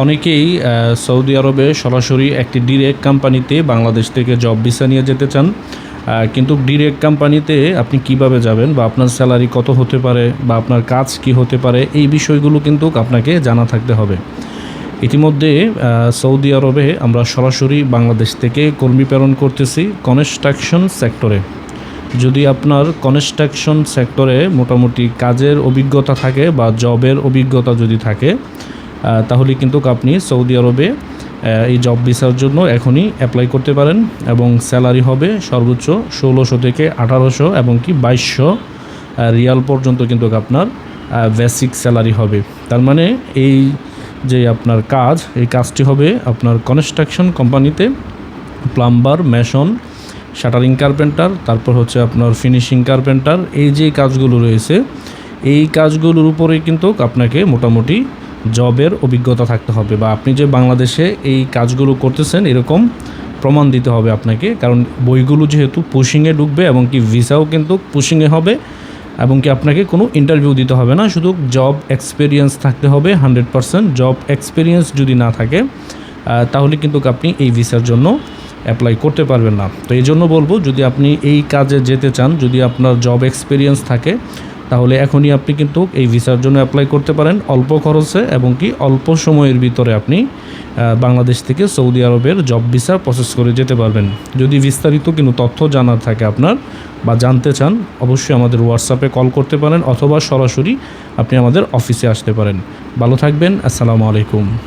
অনেকেই সৌদি আরবে সরাসরি একটি ডিরেক্ট কোম্পানিতে বাংলাদেশ থেকে জব ভিসা নিয়ে যেতে চান। কিন্তু ডিরেক্ট কোম্পানিতে আপনি কীভাবে যাবেন বা আপনার স্যালারি কত হতে পারে বা আপনার কাজ কি হতে পারে, এই বিষয়গুলো কিন্তু আপনাকে জানা থাকতে হবে। ইতিমধ্যে সৌদি আরবে আমরা সরাসরি বাংলাদেশ থেকে কর্মী প্রেরণ করতেছি কনস্ট্রাকশন সেক্টরে যদি আপনার কনস্ট্রাকশন সেক্টরে মোটামুটি কাজের অভিজ্ঞতা থাকে বা জবের অভিজ্ঞতা যদি থাকে তাহলে কিন্তু আপনি সৌদি আরবে এই জব ভিসার জন্য এখনই অ্যাপ্লাই করতে পারেন এবং স্যালারি হবে সর্বোচ্চ ষোলোশো থেকে আঠারোশো এবং কি বাইশশো রিয়াল পর্যন্ত কিন্তু আপনার বেসিক স্যালারি হবে। তার মানে এই যে আপনার কাজ, এই কাজটি হবে আপনার কনস্ট্রাকশন কোম্পানিতে প্লাম্বার মেশন শাটারিং কার্পেন্টার তারপর হচ্ছে আপনার ফিনিশিং কার্পেন্টার এই যে কাজগুলো রয়েছে, এই কাজগুলোর উপরে কিন্তু আপনাকে মোটামুটি জবের অভিজ্ঞতা থাকতে হবে বা আপনি যে বাংলাদেশে এই কাজগুলো করতেছেন, এরকম প্রমাণ দিতে হবে আপনাকে। কারণ বইগুলো যেহেতু পুশিংয়ে ঢুকবে এবং কি ভিসাও কিন্তু পুশিংয়ে হবে এবং কি আপনাকে কোনো ইন্টারভিউ দিতে হবে না। শুধু জব এক্সপিরিয়েন্স থাকতে হবে হান্ড্রেড পারসেন্ট জব এক্সপিরিয়েন্স যদি না থাকে তাহলে কিন্তু আপনি এই ভিসার জন্য অ্যাপ্লাই করতে পারবেন না। তো এই জন্য বলব, যদি আপনি এই কাজে যেতে চান, যদি আপনার জব এক্সপিরিয়েন্স থাকে তাহলে এখনই আপনি কিন্তু এই ভিসার জন্য অ্যাপ্লাই করতে পারেন অল্প খরচে এবং কি অল্প সময়ের ভিতরে আপনি বাংলাদেশ থেকে সৌদি আরবের জব ভিসা প্রসেস করে যেতে পারবেন। যদি বিস্তারিত কিন্তু তথ্য জানার থাকে আপনার বা জানতে চান, অবশ্যই আমাদের হোয়াটসঅ্যাপে কল করতে পারেন অথবা সরাসরি আপনি আমাদের অফিসে আসতে পারেন। ভালো থাকবেন, আসসালামু আলাইকুম।